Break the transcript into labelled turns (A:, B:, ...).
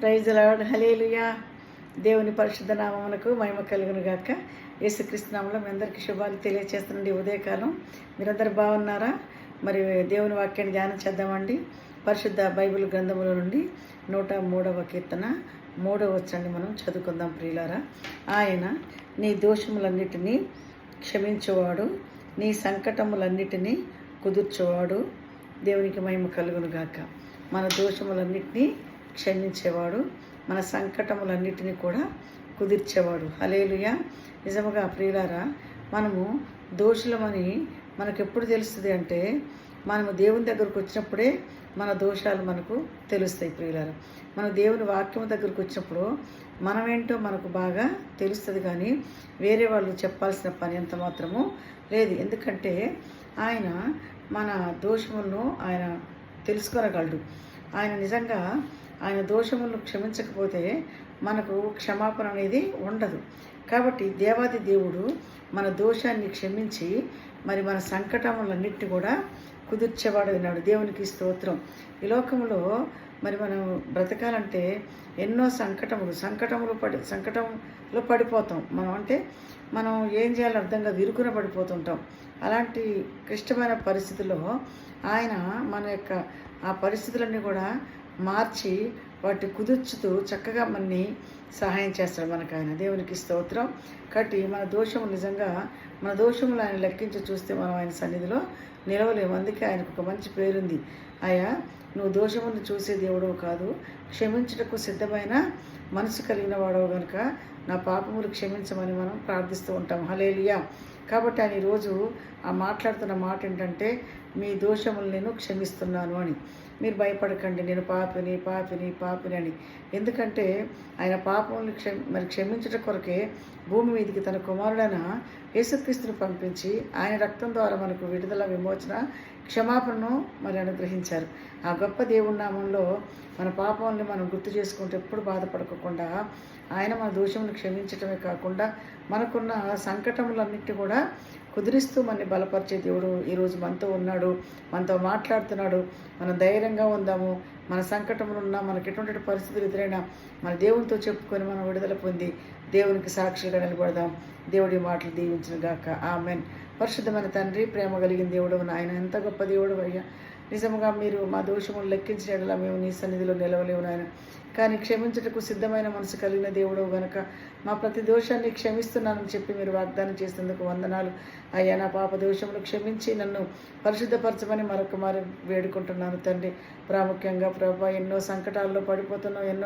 A: Praise lord hallelujah దేవుని పరిశుద్ధ నామమునకు మహిమ కలుగును గాక. యేసుక్రీస్తునామంలో మీ అందరికీ శుభాలు తెలియజేస్తుండీ ఉదయకాలం. మీరందరూ బాగున్నారా? మరి దేవుని వాక్యాన్ని ధ్యానం చేద్దామండి. పరిశుద్ధ బైబిల్ గ్రంథముల నుండి నూట మూడవ కీర్తన మూడవ వచ్చండి మనం చదువుకుందాం ప్రియులారా. ఆయన నీ దోషములన్నిటినీ క్షమించువాడు నీ సంకటములన్నిటినీ కుదుర్చేవాడు. దేవునికి మహిమ కలుగును గాక. మన దోషములన్నిటినీ క్షమించేవాడు మన సంకటములన్నిటినీ కూడా కుదిర్చేవాడు. హలేలుయ నిజముగా ప్రియులారా మనము దోషులమని మనకు ఎప్పుడు తెలుస్తుంది అంటే మనము దేవుని దగ్గరకు వచ్చినప్పుడే మన దోషాలు మనకు తెలుస్తాయి ప్రియులారా. మన దేవుని వాక్యం దగ్గరకు వచ్చినప్పుడు మనమేంటో మనకు బాగా తెలుస్తుంది కానీ వేరే వాళ్ళు చెప్పాల్సిన పని ఎంత మాత్రము లేదు. ఎందుకంటే ఆయన మన దోషములను ఆయన తెలుసుకొనగలడు ఆయన నిజంగా ఆయన దోషములను క్షమించకపోతే మనకు క్షమాపణ అనేది ఉండదు. కాబట్టి దేవాది దేవుడు మన దోషాన్ని క్షమించి మరి మన సంకటములన్నిటిని కూడా కుదుర్చేవాడు అయినాడు. దేవునికి స్తోత్రం. ఈ లోకంలో మరి మనం బ్రతకాలంటే ఎన్నో సంకటములు సంకటములు పడి సంకటంలో పడిపోతాం. మనం అంటే మనం ఏం చేయాలో అర్థంగా ఇరుకున పడిపోతుంటాం. అలాంటి క్లిష్టమైన పరిస్థితుల్లో ఆయన మన యొక్క ఆ పరిస్థితులన్నీ కూడా మార్చి వాటి కుదుర్చుతూ చక్కగా మనని సహాయం చేస్తాడు మనకు ఆయన దేవునికి స్తోత్రం. కాబట్టి మన దోషము నిజంగా మన దోషములు ఆయన లెక్కించి చూస్తే మనం ఆయన సన్నిధిలో నిలవలేము. అందుకే ఆయనకు ఒక మంచి పేరుంది. ఆయా నువ్వు దోషమును చూసే దేవుడవు కాదు. క్షమించుటకు సిద్ధమైన మనసు కలిగిన వాడవు కనుక నా పాపములు క్షమించమని మనం ప్రార్థిస్తూ ఉంటాం. హలేలియా కాబట్టి ఆయన ఈరోజు ఆ మాట్లాడుతున్న మాట ఏంటంటే మీ దోషములు నేను క్షమిస్తున్నాను అని. మీరు భయపడకండి నేను పాపిని పాపిని పాపిని అని. ఎందుకంటే ఆయన పాపములను క్షమి మరి క్షమించుట కొరకే భూమి మీదకి తన కుమారుడైన యేసుక్రీస్తుని పంపించి ఆయన రక్తం ద్వారా మనకు విడుదల విమోచన క్షమాపణను మరి అనుగ్రహించారు. ఆ గొప్ప దేవుడి నామంలో మన పాపముల్ని మనం గుర్తు చేసుకుంటే ఎప్పుడు బాధపడకుండా ఆయన మన దోషములను క్షమించటమే కాకుండా మనకున్న సంకటములన్నిటి కూడా కుదిరిస్తూ మనని బలపరిచే దేవుడు ఈరోజు మనతో ఉన్నాడు మనతో మాట్లాడుతున్నాడు. మనం ధైర్యంగా ఉందాము. మన సంకటంలో ఉన్నా మనకి ఎటువంటి పరిస్థితులు ఎదురైనా మన దేవునితో చెప్పుకొని మనం విడుదల పొంది దేవునికి సాక్షిగా నిలబడదాం. దేవుడి మాటలు దీవించిన గాక. ఆమెన్. పరిశుద్ధమైన తండ్రి ప్రేమ కలిగిన దేవుడు ఆయన ఎంత గొప్ప దేవుడు అయ్యా. నిజముగా మీరు మా దోషములు లెక్కించేలా మేము నీ సన్నిధిలో నిలవలేవు నాయన. కానీ క్షమించుటకు సిద్ధమైన మనసు కలిగిన దేవుడు గనక మా ప్రతి దోషాన్ని క్షమిస్తున్నానని చెప్పి మీరు వాగ్దానం చేసినందుకు వందనాలు. అయ్యా నా పాప దోషములు క్షమించి నన్ను పరిశుద్ధపరచమని మరొక మరి వేడుకుంటున్నాను తండ్రి. ప్రాముఖ్యంగా ప్రభా ఎన్నో సంకటాల్లో పడిపోతున్నాం ఎన్నో